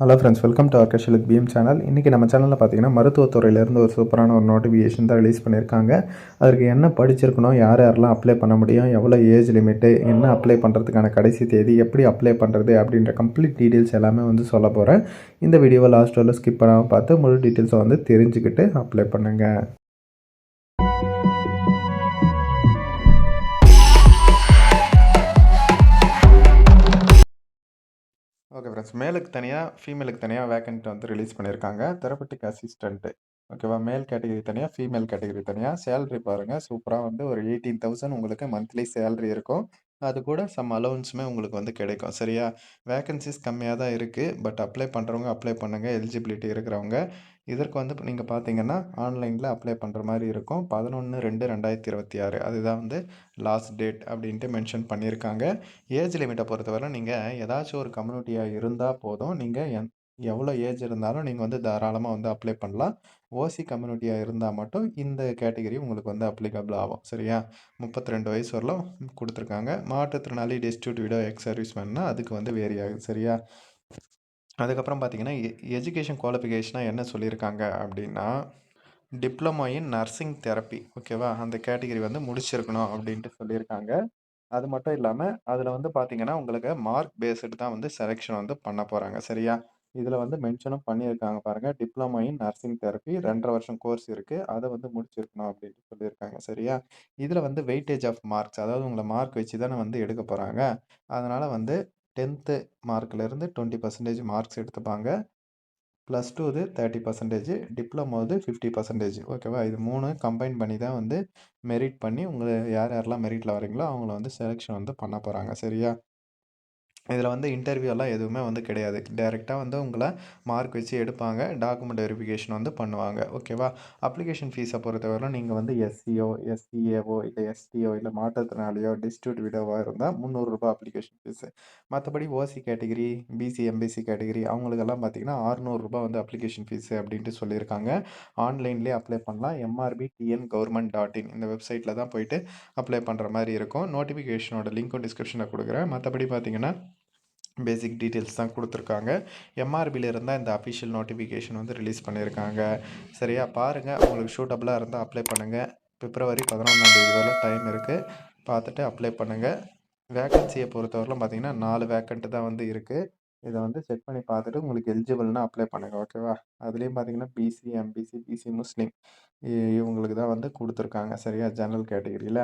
Hello friends welcome to ஆர்கேஷலுக் PM channel இன்றைக்கி நம்ம சேனலில் பார்த்தீங்கன்னா மருத்துவத்துறையிலேருந்து ஒரு சூப்பரான ஒரு நோட்டிஃபிகேஷன் தான் ரிலீஸ் பண்ணியிருக்காங்க. அதற்கு என்ன படிச்சிருக்கணும் யார் யாரெல்லாம் அப்ளை பண்ண முடியும் எவ்வளோ ஏஜ் லிமிட்டு என்ன அப்ளை பண்ணுறதுக்கான கடைசி தேதி எப்படி அப்ளை பண்ணுறது அப்படின்ற கம்ப்ளீட் டீட்டெயில்ஸ் எல்லாமே வந்து சொல்ல போகிறேன் இந்த வீடியோவை லாஸ்ட் வரல ஸ்கிப் பண்ணாமல் பார்த்து முழு டீட்டெயில்ஸை வந்து தெரிஞ்சுக்கிட்டு அப்ளை பண்ணுங்கள் ஓகே ஃப்ரெண்ட்ஸ் மேலுக்கு தனியாக ஃபீமேலுக்கு தனியாக வேக்கன்ட் வந்து ரிலீஸ் பண்ணியிருக்காங்க தெரப்பட்டிக் அசிஸ்டண்ட்டு ஓகேவா மேல் கேட்டகரி தனியாக ஃபீமேல் கேட்டகரி தனியாக சேலரி பாருங்கள் சூப்பராக வந்து ஒரு எயிட்டீன் தௌசண்ட் உங்களுக்கு மந்த்லி சேலரி இருக்கும். அது கூட சம் அலவன்ஸுமே உங்களுக்கு வந்து கிடைக்கும். சரியா? வேக்கன்சிஸ் கம்மியாக தான் இருக்குது பட் அப்ளை பண்ணுறவங்க அப்ளை பண்ணுங்கள் எலிஜிபிலிட்டி இருக்கிறவங்க. இதற்கு வந்து நீங்கள் பார்த்தீங்கன்னா ஆன்லைனில் அப்ளை பண்ணுற மாதிரி இருக்கும். பதினொன்று ரெண்டு ரெண்டாயிரத்தி இருபத்தி ஆறு. அதுதான் வந்து லாஸ்ட் டேட் அப்படின்ட்டு மென்ஷன் பண்ணியிருக்காங்க. ஏஜ் லிமிட்டை பொறுத்தவரை நீங்கள் ஏதாச்சும் ஒரு கம்யூனிட்டியாக இருந்தால் போதும். நீங்கள் என் எவ்வளோ ஏஜ் இருந்தாலும் நீங்கள் வந்து தாராளமாக வந்து அப்ளை பண்ணலாம். ஓசி கம்யூனிட்டியாக இருந்தால் மட்டும் இந்த கேட்டகரி உங்களுக்கு வந்து அப்ளிகபிள் ஆகும். சரியா? முப்பத்தி ரெண்டு வயசு வரலாம் கொடுத்துருக்காங்க. மாற்றுத்திறனாளி டிஸ்ட்ரிபியூட் விடோ எக்ஸ் சர்வீஸ் மேன்னா அதுக்கு வந்து வேரி ஆகுது சரியா? அதுக்கப்புறம் பார்த்தீங்கன்னா எஜுகேஷன் குவாலிஃபிகேஷனாக என்ன சொல்லியிருக்காங்க அப்படின்னா டிப்ளமோ இன் நர்சிங் தெரப்பி. ஓகேவா? அந்த கேட்டகரி வந்து முடிச்சிருக்கணும் அப்படின்ட்டு சொல்லியிருக்காங்க. அது மட்டும் இல்லாமல் அதில் வந்து பார்த்தீங்கன்னா உங்களுக்கு மார்க் பேஸ்டு தான் வந்து செலெக்ஷன் வந்து பண்ண போகிறாங்க சரியா? இதில் வந்து மென்ஷனும் பண்ணியிருக்காங்க பாருங்கள் டிப்ளமா இன் நர்சிங் தெரப்பி ரெண்டரை வருஷம் கோர்ஸ் இருக்குது அதை வந்து முடிச்சிருக்கணும் அப்படின்னு சொல்லியிருக்காங்க. சரியா? இதில் வந்து வெயிட்டேஜ் ஆஃப் மார்க்ஸ் அதாவது உங்களை மார்க் வச்சு தானே வந்து எடுக்க போகிறாங்க அதனால் வந்து டென்த்து மார்க்லேருந்து டுவெண்ட்டி பர்சன்டேஜ் மார்க்ஸ் எடுத்துப்பாங்க. ப்ளஸ் டூ இது தேர்ட்டி பர்சன்டேஜ் டிப்ளமோ இது ஃபிஃப்டி பர்சன்டேஜ். ஓகேவா? இது மூணு கம்பைன் பண்ணி தான் வந்து மெரிட் பண்ணி உங்களை யார் யாரெல்லாம் மெரிட்டில் வரீங்களோ அவங்கள வந்து செலெக்ஷன் வந்து பண்ண போகிறாங்க சரியா? இதில் வந்து இன்டர்வியூலாம் எதுவுமே வந்து கிடையாது. டேரெக்டாக வந்து உங்களை மார்க் வச்சு எடுப்பாங்க. டாக்குமெண்ட் வெரிஃபிகேஷன் வந்து பண்ணுவாங்க. ஓகேவா அப்ளிகேஷன் ஃபீஸை பொறுத்தவரை நீங்கள் வந்து எஸ்சிஓ எஸ்சிஏஓ இல்லை எஸ்டிஓ இல்லை மாற்றுத்திறனாளியோ டிஸ்ட்ரிபியூட் விடோவோ இருந்தால் முந்நூறுரூபா அப்ளிகேஷன் ஃபீஸு மற்றபடி OC category BC MBC category அவங்களுக்கெல்லாம் பார்த்தீங்கன்னா அறுநூறுபா வந்து அப்ளிகேஷன் ஃபீஸு அப்படின்ட்டு சொல்லியிருக்காங்க. ஆன்லைன்லேயே அப்ளை பண்ணலாம். MRB TN government dot in இந்த வெப்சைட்டில் தான் போயிட்டு அப்ளை பண்ணுற மாதிரி இருக்கும். நோட்டிஃபிகேஷனோட லிங்க்கும் டிஸ்கிரிப்ஷனில் கொடுக்குறேன். மற்றபடி பார்த்தீங்கன்னா பேசிக் டீட்டெயில்ஸ் தான் கொடுத்துருக்காங்க. எம்ஆர்பியில் இருந்தால் இந்த அஃபிஷியல் நோட்டிஃபிகேஷன் வந்து ரிலீஸ் பண்ணியிருக்காங்க சரியா? பாருங்கள் உங்களுக்கு ஷூட்டபுளாக இருந்தால் அப்ளை பண்ணுங்கள் பிப்ரவரி பதினொன்றாந்தேதி வரை டைம் இருக்குது பார்த்துட்டு அப்ளை பண்ணுங்கள் வேக்கன்சியை பொறுத்தவரையிலும் பார்த்தீங்கன்னா நாலு வேக்கண்ட்டு தான் வந்து இருக்குது இதை வந்து செக் பண்ணி பார்த்துட்டு உங்களுக்கு எலிஜிபிள்னா அப்ளை பண்ணுங்கள் ஓகேவா அதுலேயும் பார்த்தீங்கன்னா பிசி எம்பிசி பிசி முஸ்லீம் இவங்களுக்கு தான் வந்து கொடுத்துருக்காங்க. சரியா? ஜெனரல் கேட்டகரியில்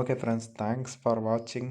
ஓகே ஃப்ரெண்ட்ஸ் தேங்க்ஸ் ஃபார் வாட்சிங்